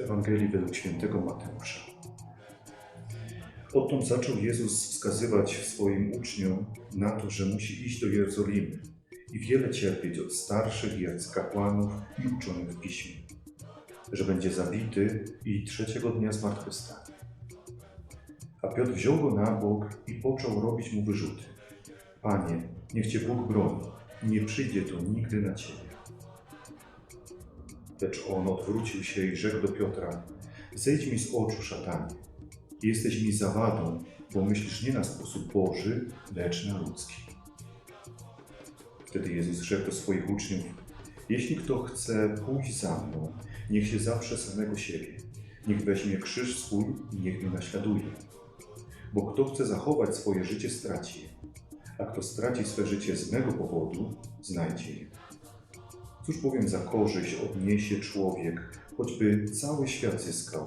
Ewangelii według świętego Mateusza. Odtąd zaczął Jezus wskazywać swoim uczniom na to, że musi iść do Jerozolimy i wiele cierpieć od starszych i arcykapłanów i uczonych w piśmie, że będzie zabity i trzeciego dnia zmartwychwstanie. A Piotr wziął go na bok i począł robić mu wyrzuty. Panie, niech Cię Bóg broni, nie przyjdzie to nigdy na Ciebie. Lecz on odwrócił się i rzekł do Piotra: Zejdź mi z oczu, szatanie. Jesteś mi zawadą, bo myślisz nie na sposób Boży, lecz na ludzki. Wtedy Jezus rzekł do swoich uczniów: Jeśli kto chce pójść za mną, niech się zaprze samego siebie. Niech weźmie krzyż swój i niech mnie naśladuje. Bo kto chce zachować swoje życie, straci je. A kto straci swe życie z mego powodu, znajdzie je. Cóż bowiem za korzyść odniesie człowiek, choćby cały świat zyskał,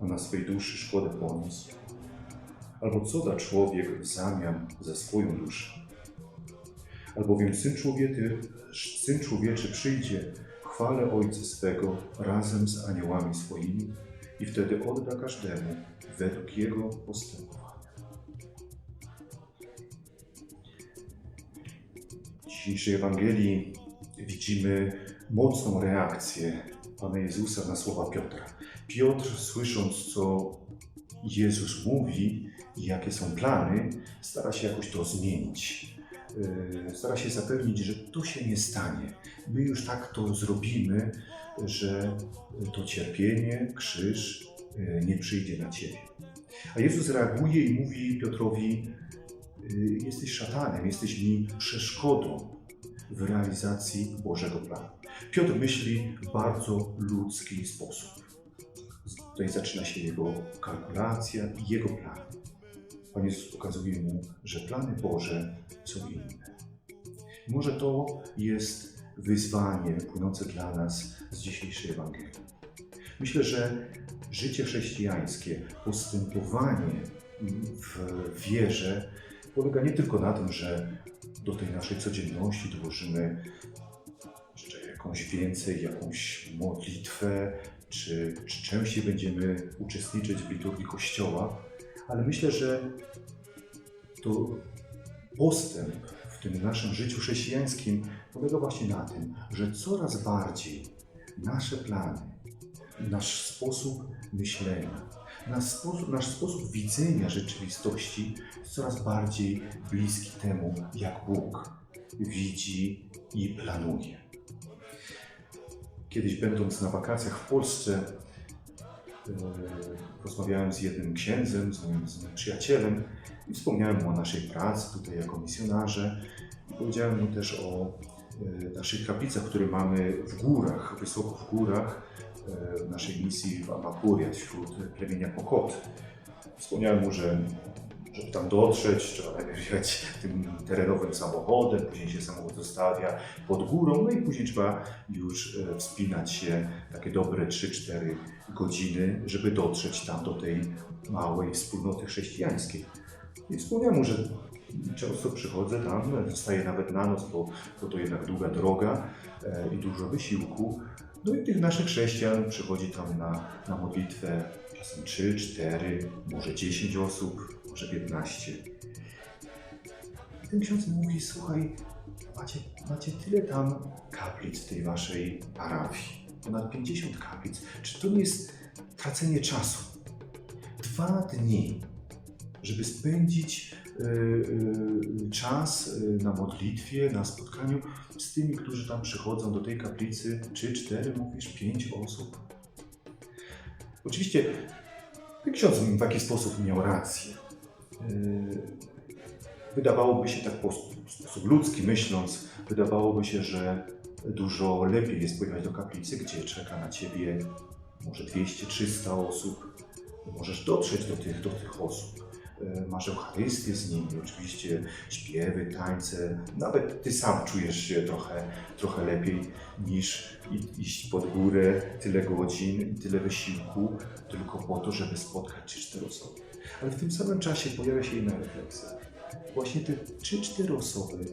a na swej duszy szkodę poniósł? Albo co da człowiek w zamian za swoją duszę? Albowiem Syn Syn Człowieczy przyjdzie chwale Ojca swego razem z aniołami swoimi i wtedy odda każdemu według jego postępowania. W dzisiejszej Ewangelii widzimy mocną reakcję Pana Jezusa na słowa Piotra. Piotr, słysząc, co Jezus mówi i jakie są plany, stara się jakoś to zmienić. Yy, Stara się zapewnić, że to się nie stanie. My już tak to zrobimy, że to cierpienie, krzyż yy, nie przyjdzie na ciebie. A Jezus reaguje i mówi Piotrowi: yy, Jesteś szatanem, jesteś mi przeszkodą w realizacji Bożego planu. Piotr myśli w bardzo ludzki sposób. Tutaj zaczyna się jego kalkulacja i jego plan. Pan Jezus pokazuje mu, że plany Boże są inne. Może to jest wyzwanie płynące dla nas z dzisiejszej Ewangelii. Myślę, że życie chrześcijańskie, postępowanie w wierze polega nie tylko na tym, że do tej naszej codzienności dołożymy jeszcze jakąś więcej, jakąś modlitwę, czy, czy częściej będziemy uczestniczyć w liturgii Kościoła, ale myślę, że to postęp w tym naszym życiu chrześcijańskim polega właśnie na tym, że coraz bardziej nasze plany, nasz sposób myślenia, nasz sposób, nasz sposób widzenia rzeczywistości jest coraz bardziej bliski temu, jak Bóg widzi i planuje. Kiedyś będąc na wakacjach w Polsce, e, rozmawiałem z jednym księdzem, z moim, z moim przyjacielem i wspomniałem mu o naszej pracy tutaj jako misjonarze. I powiedziałem mu też o e, naszych kaplicach, które mamy w górach, wysoko w górach, naszej misji w Amakuriat wśród plemienia Pokot. Wspomniałem mu, że żeby tam dotrzeć, trzeba najpierw jechać tym terenowym samochodem, później się samochód zostawia pod górą, no i później trzeba już e, wspinać się takie dobre 3-4 godziny, żeby dotrzeć tam do tej małej wspólnoty chrześcijańskiej. I wspomniałem mu, że często przychodzę tam, zostaję nawet na noc, bo, bo to jednak długa droga e, i dużo wysiłku. No i tych naszych chrześcijan przychodzi tam na, na modlitwę czasem 3, 4, może 10 osób, może 15. I ten ksiądz mówi, słuchaj, macie, macie tyle tam kaplic tej waszej parafii, ponad 50 kaplic. Czy to nie jest tracenie czasu? Dwa dni, żeby spędzić czas y, na modlitwie, na spotkaniu z tymi, którzy tam przychodzą do tej kaplicy, czy cztery, mówisz, pięć osób. Oczywiście ksiądz w taki sposób miał rację. Wydawałoby się tak w sposób ludzki myśląc, wydawałoby się, że dużo lepiej jest pojechać do kaplicy, gdzie czeka na ciebie może 200-300 osób. Możesz dotrzeć do tych, do tych osób. Yy, Masz Eucharystię z nimi, oczywiście śpiewy, tańce. Nawet ty sam czujesz się trochę, trochę lepiej niż iść pod górę tyle godzin i tyle wysiłku tylko po to, żeby spotkać trzy, cztery osoby. Ale w tym samym czasie pojawia się inna refleksja. Właśnie te trzy, cztery osoby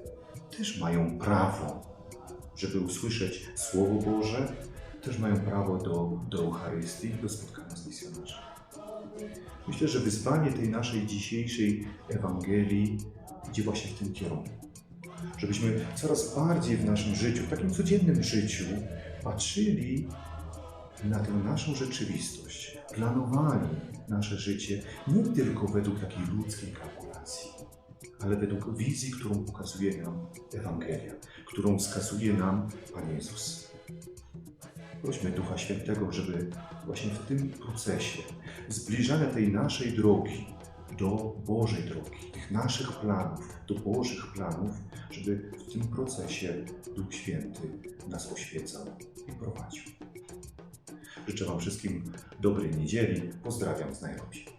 też mają prawo, żeby usłyszeć Słowo Boże, też mają prawo do, do Eucharystii, do spotkania z misjonarzem. Myślę, że wyzwanie tej naszej dzisiejszej Ewangelii idzie właśnie w tym kierunku. Żebyśmy coraz bardziej w naszym życiu, w takim codziennym życiu, patrzyli na tę naszą rzeczywistość, planowali nasze życie nie tylko według takiej ludzkiej kalkulacji, ale według wizji, którą pokazuje nam Ewangelia, którą wskazuje nam Pan Jezus. Prośmy Ducha Świętego, żeby właśnie w tym procesie zbliżania tej naszej drogi do Bożej drogi, tych naszych planów, do Bożych planów, żeby w tym procesie Duch Święty nas oświecał i prowadził. Życzę Wam wszystkim dobrej niedzieli. Pozdrawiam z Nairobi.